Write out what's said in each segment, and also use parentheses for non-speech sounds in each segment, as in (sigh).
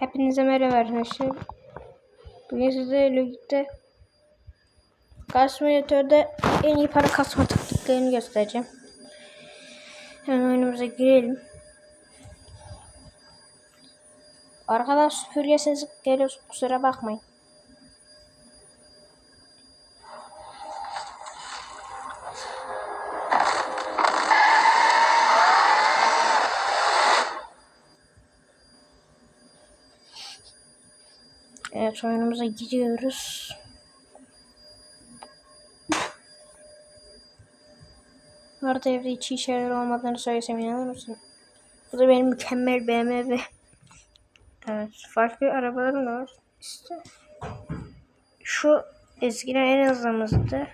Hepinize merhaba arkadaşlar. Bugün size Logit'te kalkülatörde en iyi para kasma taktiklerini göstereceğim. Hemen oyunumuza girelim. Arkadan süpürge sesi geliyor kusura bakmayın. Evet oyunumuza gidiyoruz. Bu arada evde hiç iyi şeyler olmadığını söylesem inanır mısın? Bu da benim mükemmel BMW. Evet farklı arabalarım da var. İşte şu eskiden en hızlımızdı.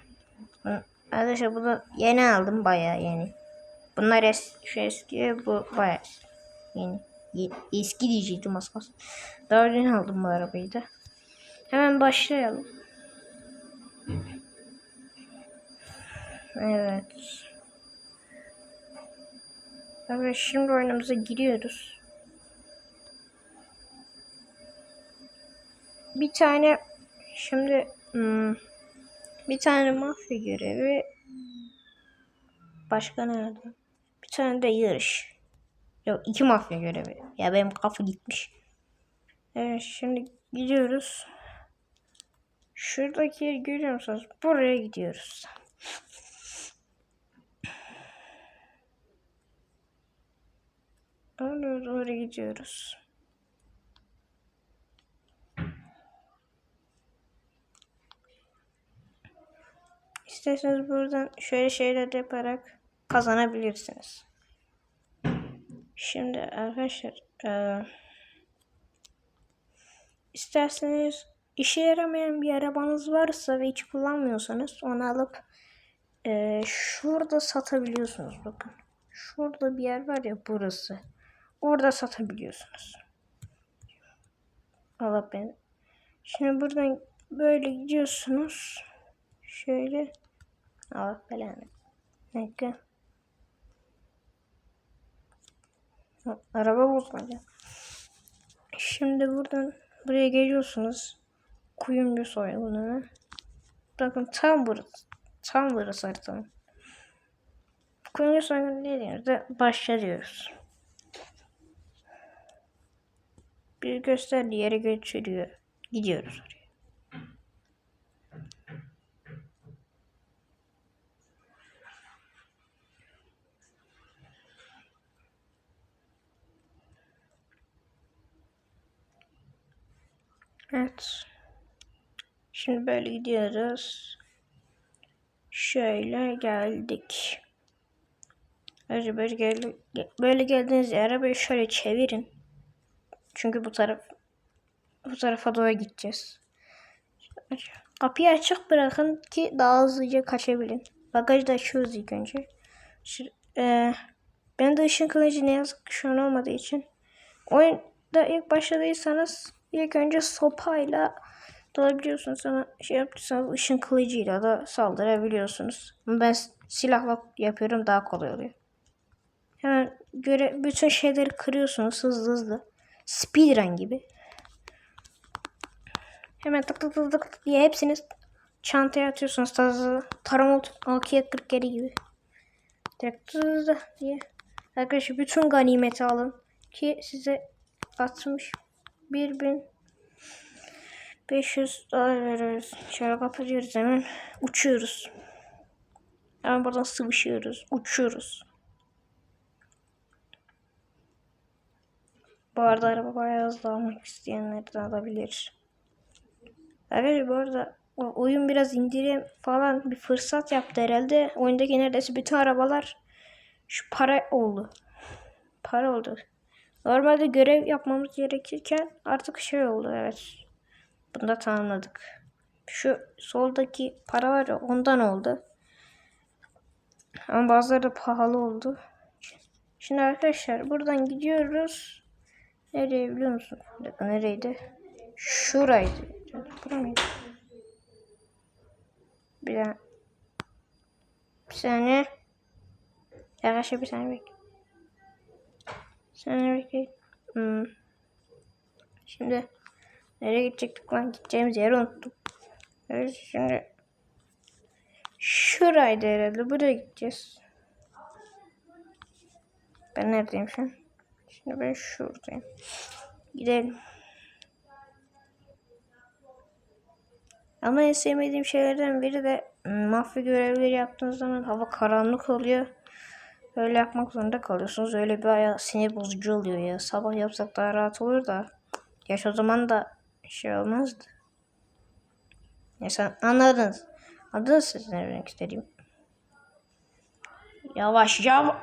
Arkadaşlar bu da yeni aldım bayağı yeni. Bunlar es şu eski bu bayağı yeni. Eski diyecektim az kalsın. Daha yeni aldım bu arabayı da. Hemen başlayalım. Evet. Evet şimdi oyunumuza giriyoruz. Bir tane şimdi hmm, bir tane mafya görevi başka nerede? Bir tane de yarış. Yok iki mafya görevi. Ya benim kafa gitmiş. Evet şimdi gidiyoruz. Şuradaki yeri görüyor musunuz? Buraya gidiyoruz. Oraya doğru gidiyoruz. İsterseniz buradan şöyle şeyler yaparak kazanabilirsiniz. Şimdi arkadaşlar e, isterseniz işe yaramayan bir arabanız varsa ve hiç kullanmıyorsanız onu alıp e, şurada satabiliyorsunuz bakın. Şurada bir yer var ya burası. Orada satabiliyorsunuz. Allah ben. Şimdi buradan böyle gidiyorsunuz. Şöyle. Allah belanı. Dakika. Araba bozulacak. Şimdi buradan buraya geliyorsunuz. Kuyumcu soygununa. Bakın tam burası. Tam burası haritanın. Kuyumcu soygunu dediğimizde başlıyoruz. Bir gösterdiği yere götürüyor. Gidiyoruz oraya. Evet. Şimdi böyle gidiyoruz. Şöyle geldik. Önce böyle, gel böyle geldiğiniz arabayı şöyle çevirin. Çünkü bu taraf bu tarafa doğru gideceğiz. Kapıyı açık bırakın ki daha hızlıca kaçabilin. Bagajı da açıyoruz ilk önce. Şimdi, e, ben de ışın kılıcı ne yazık ki şu an olmadığı için. Oyunda ilk başladıysanız ilk önce sopayla dalabiliyorsunuz ama şey yaptıysanız ışın kılıcıyla da saldırabiliyorsunuz. Ben silahla yapıyorum daha kolay oluyor. Hemen göre bütün şeyleri kırıyorsunuz hızlı hızlı. Speedrun gibi. Hemen tık tık tık tık diye hepsini çantaya atıyorsunuz. Tazı 40 geri gibi. Direkt hızlı diye. Arkadaşlar bütün ganimeti alın. Ki size 60 1500 dolar veriyoruz. Şöyle kapatıyoruz hemen. Uçuyoruz. Hemen buradan sıvışıyoruz. Uçuyoruz. Bu arada araba bayağı hızlı almak isteyenler de alabilir. Arkadaşlar bu arada oyun biraz indirim falan bir fırsat yaptı herhalde. Oyundaki neredeyse bütün arabalar şu para oldu. Para oldu. Normalde görev yapmamız gerekirken artık şey oldu evet. Bunu da tamamladık. Şu soldaki para var ya ondan oldu. Ama bazıları da pahalı oldu. Şimdi arkadaşlar buradan gidiyoruz. Nereye biliyor musun? Nereydi? Şuraydı. Bura? Bir daha. Bir saniye. Arkadaşlar bir saniye bekle. Saniye bekle. Hmm. Şimdi nereye gidecektik lan? Gideceğimiz yeri unuttum. Evet şimdi şuraydı herhalde. Buraya gideceğiz. Ben neredeyim şu an? Şimdi ben şuradayım. Gidelim. Ama en sevmediğim şeylerden biri de ım, mafya görevleri yaptığınız zaman hava karanlık oluyor. Öyle yapmak zorunda kalıyorsunuz. Öyle bir aya sinir bozucu oluyor ya. Sabah yapsak daha rahat olur da. Yaş o zaman da şey olmazdı. Ya sen anladınız. Anladınız siz ne demek istediğim. Yavaş yavaş.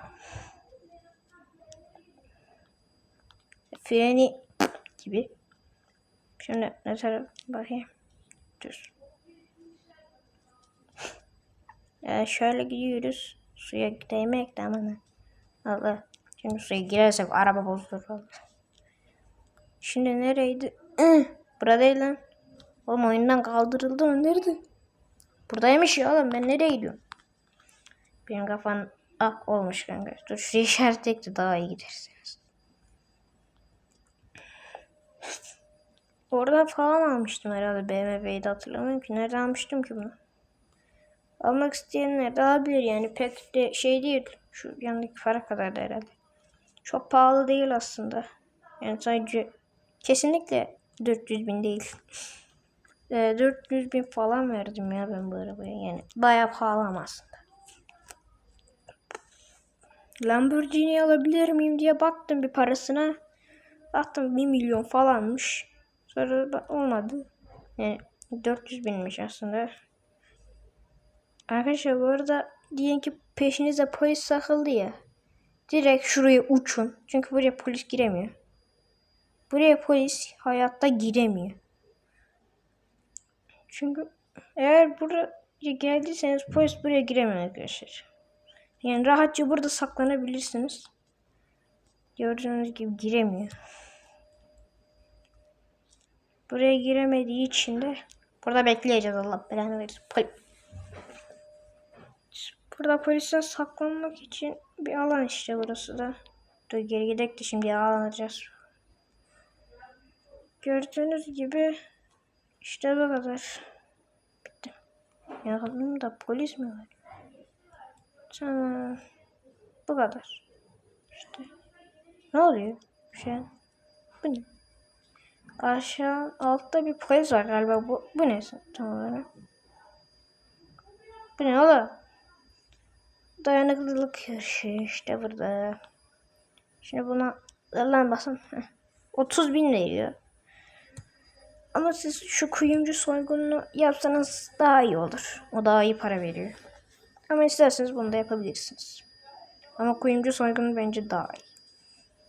Freni gibi. Şimdi ne taraf bakayım. Düz. (laughs) Ya şöyle gidiyoruz. Suya değmek de aman. Allah. Şimdi suya girersek araba bozulur. Şimdi nereydi? Burada değil lan. Oğlum oyundan kaldırıldı mı? Nerede? Buradaymış ya oğlum. Ben nereye gidiyorum? Benim kafam ak olmuş kanka. Dur şu işaretleyek de daha iyi gidersiniz. Orada falan almıştım herhalde BMW'yi de hatırlamıyorum ki. Nerede almıştım ki bunu? Almak isteyenler alabilir yani pek de şey değil. Şu yanındaki para kadar da herhalde. Çok pahalı değil aslında. Yani sadece kesinlikle 400 bin değil. Ee, 400 bin falan verdim ya ben bu arabaya. Yani bayağı pahalı ama aslında. Lamborghini alabilir miyim diye baktım bir parasına. Baktım 1 milyon falanmış. Sonra olmadı. Yani 400 binmiş aslında. Arkadaşlar bu arada diyelim ki peşinize polis takıldı ya. Direkt şuraya uçun. Çünkü buraya polis giremiyor. Buraya polis hayatta giremiyor. Çünkü eğer buraya geldiyseniz polis buraya giremiyor arkadaşlar. Yani rahatça burada saklanabilirsiniz. Gördüğünüz gibi giremiyor. Buraya giremediği için de burada bekleyeceğiz Allah belanı versin. Burada polisten saklanmak için bir alan işte burası da. Dur geri gidelim de şimdi alacağız. Gördüğünüz gibi işte bu kadar. Bitti. Yanımda polis mi var? Tamam. Bu kadar. İşte. Ne oluyor? An. Bu ne? Aşağı altta bir polis var galiba. Bu, bu ne tam olarak? Bu ne oğlum? Dayanıklılık yarışı işte burada. Şimdi buna lan basın. Heh. 30 bin veriyor. Ama siz şu kuyumcu soygununu yapsanız daha iyi olur. O daha iyi para veriyor. Ama isterseniz bunu da yapabilirsiniz. Ama kuyumcu soygunu bence daha iyi.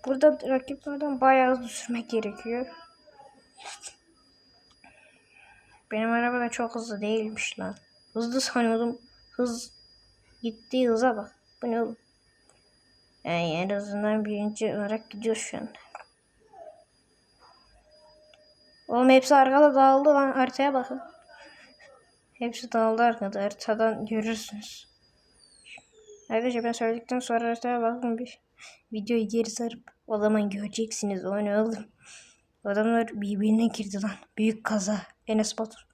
Burada rakiplerden bayağı hızlı sürmek gerekiyor. Benim araba da çok hızlı değilmiş lan. Hızlı sanıyordum. Hız gittiği hıza bak. Bu ne oğlum? Yani en azından birinci olarak gidiyor şu anda. Oğlum hepsi arkada dağıldı lan. Haritaya bakın. Hepsi dağıldı arkada. Haritadan görürsünüz. Arkadaşlar ben söyledikten sonra haritaya bakın bir. Videoyu geri sarıp o zaman göreceksiniz. O ne oğlum? Adamlar birbirine girdi lan. Büyük kaza. Enes Batur.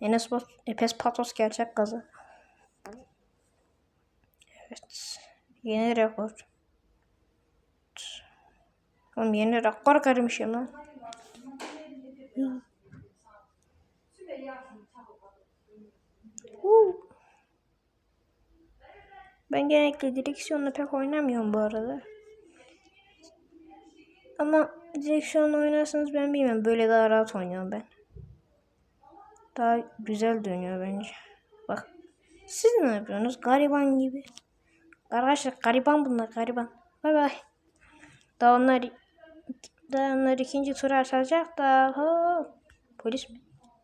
Enes Batur. Epes Patos gerçek kaza. Evet. Yeni rekor. Oğlum yeni rekor kırmışım lan. Ben genellikle direksiyonla pek oynamıyorum bu arada. Ama direksiyonla oynarsanız ben bilmem. Böyle daha rahat oynuyorum ben. Daha güzel dönüyor bence. Bak. Siz ne yapıyorsunuz? Gariban gibi. Arkadaşlar gariban bunlar gariban. Bay bay. Daha onlar daha onlar ikinci tur açacak da. Ha. Polis mi?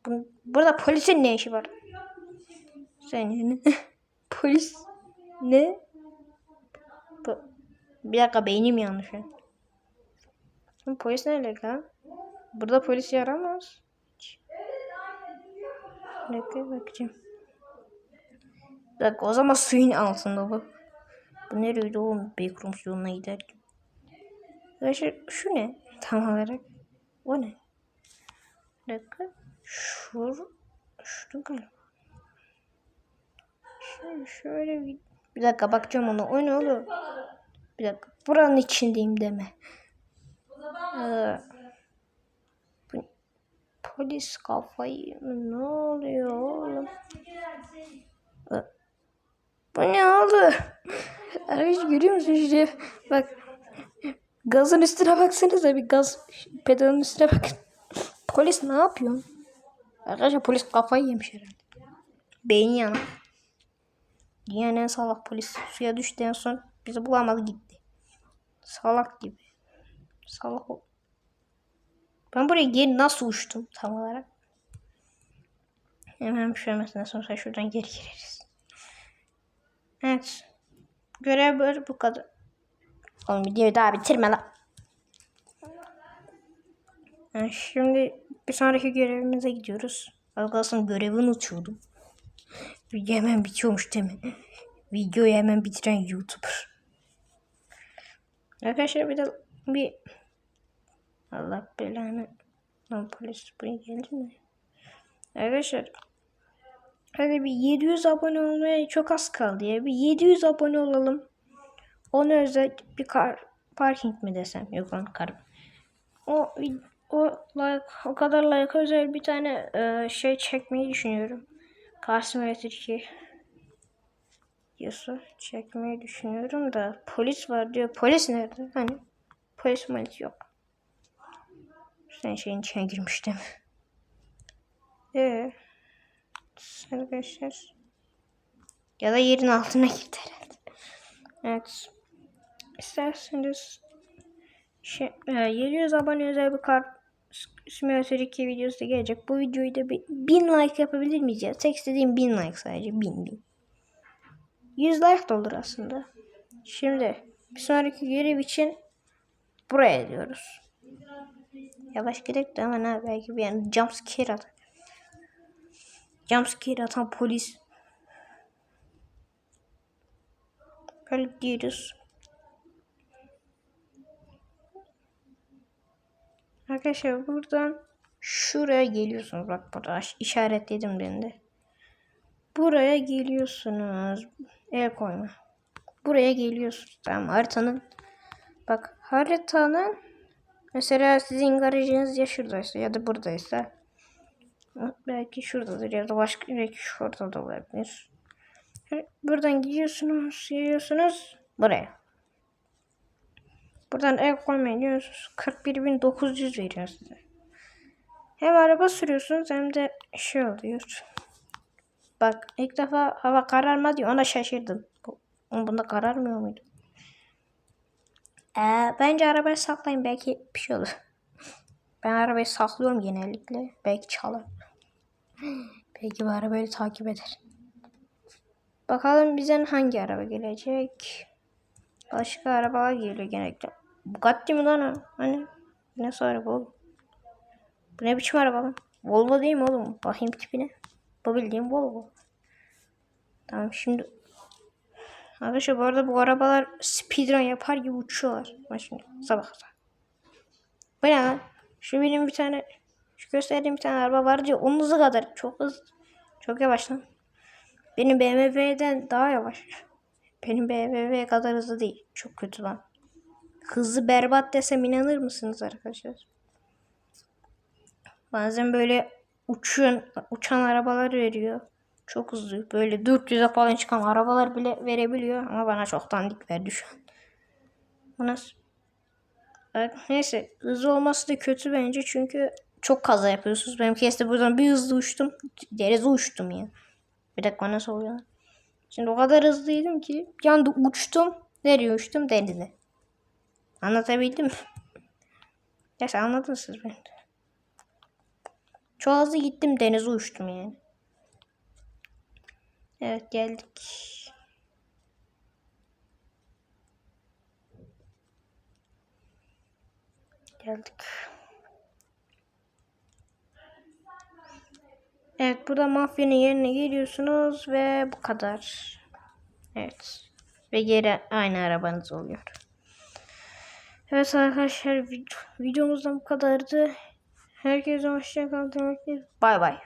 Bun- Burada polisin ne işi var? Sen. (laughs) Polis. Ne? Bu- Bir dakika beynim yanlış. Lan Polis nerede lan? Burada polis yaramaz. Bir dakika bakacağım. Dakika o zaman suyun altında bu. Bu nereydi oğlum? Backroom yoluna giderken. Arkadaşlar şu ne (laughs) tam olarak? O ne? Bir dakika. Şur, şurada galiba. Şöyle, şöyle bir, bir dakika bakacağım ona. O ne oğlum? Bir dakika. Buranın içindeyim deme. Ee, bu- polis kafayı ne oluyor oğlum? Ee, Bu ne oğlum? Arkadaş görüyor musun işte? Bak. Gazın üstüne baksanıza bir gaz pedalın üstüne bakın. Polis ne yapıyor? Arkadaşlar polis kafayı yemiş herhalde. Beyni yanar. Dünyanın en salak polis. Suya düştü en son bizi bulamadı gitti. Salak gibi. Salak ol. Ben buraya geri nasıl uçtum tam olarak? Hemen şu mesela sonra şuradan geri gireriz. Evet. Görev böyle bu kadar. Oğlum videoyu daha bitirme lan. Yani şimdi bir sonraki görevimize gidiyoruz. Algasın görevi unutuyordum. Video hemen bitiyormuş değil mi? Videoyu hemen bitiren YouTuber. Arkadaşlar bir de bir Allah belanı lan polis buraya geldi mi? Arkadaşlar hadi bir 700 abone olmaya çok az kaldı ya. Bir 700 abone olalım. Ona özel bir kar parking mi desem? Yok lan kar. O o like o kadar like özel bir tane e, şey çekmeyi düşünüyorum. Karsimetre 2 diyorsa çekmeyi düşünüyorum da polis var diyor. Polis nerede? Hani polis polis yok. Sen şeyin içine girmiş değil (laughs) mi? Ee, arkadaşlar. Ya da yerin altına girdi herhalde. Evet. İsterseniz şey, e, 700 abone özel bir kart Simulator 2 videosu da gelecek. Bu videoyu da bir 1000 like yapabilir miyiz ya? Tek istediğim 1000 like sadece. 1000 1000. 100 like de olur aslında. Şimdi bir sonraki görev için buraya diyoruz. Yavaş gidelim de hemen ha belki bir yani jumpscare at. Jumpscare atan polis. Böyle diyoruz. Arkadaşlar buradan şuraya geliyorsunuz. Bak burada işaretledim ben de. Buraya geliyorsunuz. El koyma. Buraya geliyorsunuz. Tamam haritanın. Bak haritanın mesela sizin garajınız ya şuradaysa ya da buradaysa belki şuradadır ya da başka belki şurada da olabilir. Buradan gidiyorsunuz, geliyorsunuz buraya. Buradan el koymayı diyorsunuz. 41.900 veriyor size. Hem araba sürüyorsunuz hem de şey oluyor. Bak ilk defa hava kararma diyor. Ona şaşırdım. Bu, bunda kararmıyor muydu? Ee, bence arabayı saklayın. Belki bir şey olur. Ben arabayı saklıyorum genellikle. Belki çalar. (gasps) Belki bu arabayı takip eder. Bakalım bizden hangi araba gelecek? Başka arabalar geliyor genellikle. Bugatti mi lan o? Hani? Nasıl araba oğlum? Bu ne biçim araba lan? Volvo değil mi oğlum? Bakayım tipine. Bu bildiğim Volvo. Tamam şimdi. Arkadaşlar bu arada bu arabalar speedrun yapar gibi uçuyorlar. Bak şimdi sabah. Bu ne lan? Şu benim bir tane şu gösterdiğim bir tane araba var diyor. Onun hızı kadar. Çok hızlı. Çok yavaş lan. Benim BMW'den daha yavaş. Benim BMW kadar hızlı değil. Çok kötü lan. Hızlı berbat desem inanır mısınız arkadaşlar? Bazen böyle uçuyan, uçan arabalar veriyor. Çok hızlı. Böyle 400'e falan çıkan arabalar bile verebiliyor. Ama bana çok dandik verdi şu an. Bu nasıl? Neyse. Hızlı olması da kötü bence. Çünkü çok kaza yapıyorsunuz. Benim kesti buradan bir hızlı uçtum. Derize uçtum ya. Bir dakika nasıl oluyor? Şimdi o kadar hızlıydım ki bir anda uçtum. Nereye uçtum? Denize. Anlatabildim mi? (laughs) Neyse anladınız siz beni. Çok hızlı gittim denize uçtum yani. Evet geldik. Geldik. Evet burada mafyanın yerine geliyorsunuz ve bu kadar. Evet. Ve geri aynı arabanız oluyor. Evet arkadaşlar videomuzdan bu kadardı. Herkese hoşça kal demektir. Bay bay.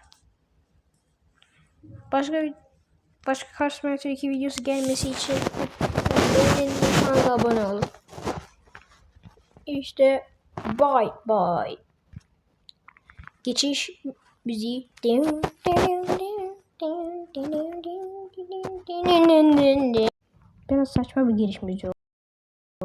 Başka başka Cars Simulator 2 videosu gelmesi için beğenin kanala abone olun. İşte bye bye. Geçiş müziği. Biraz saçma bir giriş müziği.